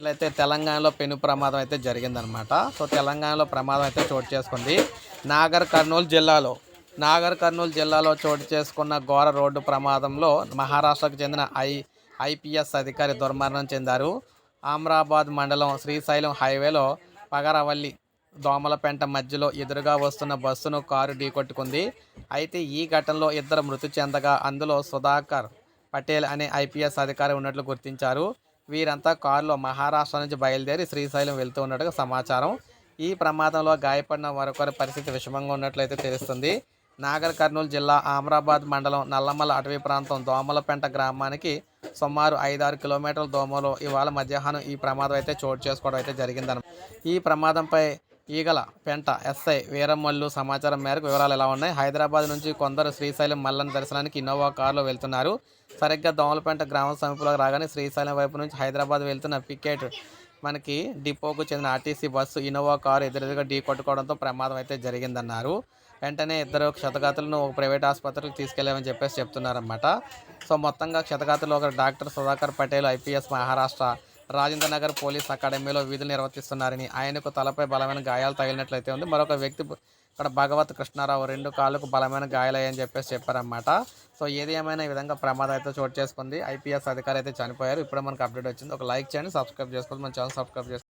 అట్లయితే తెలంగాణలో పెను ప్రమాదం అయితే జరిగిందనమాట సో తెలంగాణలో ప్రమాదం అయితే చోటు చేసుకుంది. నాగర్ కర్నూలు జిల్లాలో నాగర్ కర్నూలు జిల్లాలో చోటు చేసుకున్న ఘోర రోడ్డు ప్రమాదంలో మహారాష్ట్రకు చెందిన ఐ ఐపీఎస్ అధికారి దుర్మరణం చెందారు. ఆమ్రాబాద్ మండలం శ్రీశైలం హైవేలో పగరవల్లి దోమలపెంట మధ్యలో ఎదురుగా వస్తున్న బస్సును కారు ఢీకొట్టుకుంది. అయితే ఈ ఘటనలో ఇద్దరు మృతి చెందగా అందులో సుధాకర్ పటేల్ అనే ఐపీఎస్ అధికారి ఉన్నట్లు గుర్తించారు. వీరంతా కారులో మహారాష్ట్ర నుంచి బయలుదేరి శ్రీశైలం వెళ్తూ ఉన్నట్టుగా సమాచారం. ఈ ప్రమాదంలో గాయపడిన మరొకరి పరిస్థితి విషమంగా ఉన్నట్లయితే తెలుస్తుంది. నాగర్ కర్నూలు జిల్లా ఆమ్రాబాద్ మండలం నల్లమల అటవీ ప్రాంతం దోమలపెంట గ్రామానికి సుమారు ఐదారు కిలోమీటర్ల దోమలో ఇవాళ మధ్యాహ్నం ఈ ప్రమాదం అయితే చోటు చేసుకోవడం అయితే జరిగిందన్న ఈ ప్రమాదంపై ఈగల పెంట ఎస్ఐ వీరమల్లు సమాచారం మేరకు వివరాలు ఎలా ఉన్నాయి? హైదరాబాద్ నుంచి కొందరు శ్రీశైలం మల్లన్న దర్శనానికి ఇన్నోవా కారులో వెళ్తున్నారు. సరిగ్గా దోమలపెంట గ్రామం సమీపంలో రాగానే శ్రీశైలం వైపు నుంచి హైదరాబాద్ వెళ్తున్న పికెట్ మనకి డిపోకు చెందిన ఆర్టీసీ బస్సు ఇన్నోవా కారు ఎదురుగా ఢీ కొట్టుకోవడంతో ప్రమాదం అయితే జరిగిందన్నారు. వెంటనే ఇద్దరు క్షతగాతులను ఒక ప్రైవేట్ ఆసుపత్రికి తీసుకెళ్ళామని చెప్పేసి చెప్తున్నారన్నమాట. సో మొత్తంగా క్షతగాతులు ఒక doctor Sudhakar Patel IPS Maharashtra Rajendra Nagar police అకాడమీలో విధులు నిర్వర్తిస్తున్నారని ఆయనకు తలపై బలమైన గాయాలు తగిలినట్లయితే ఉంది. మరొక వ్యక్తి ఇక్కడ భగవత్ కృష్ణారావు రెండు కాళ్ళకు బలమైన గాయాలయ్యని చెప్పేసి చెప్పారన్నమాట. సో ఏది ఏమైనా ఈ విధంగా ప్రమాదం అయితే చోటు చేసుకుంది. ఐపీఎస్ అధికారి అయితే చనిపోయారు. ఇప్పుడు మనకు అప్డేట్ వచ్చింది. ఒక లైక్ చేయండి సబ్స్క్రైబ్ చేసుకోండి. మన ఛానల్ సబ్స్క్రైబ్ చేసుకోండి.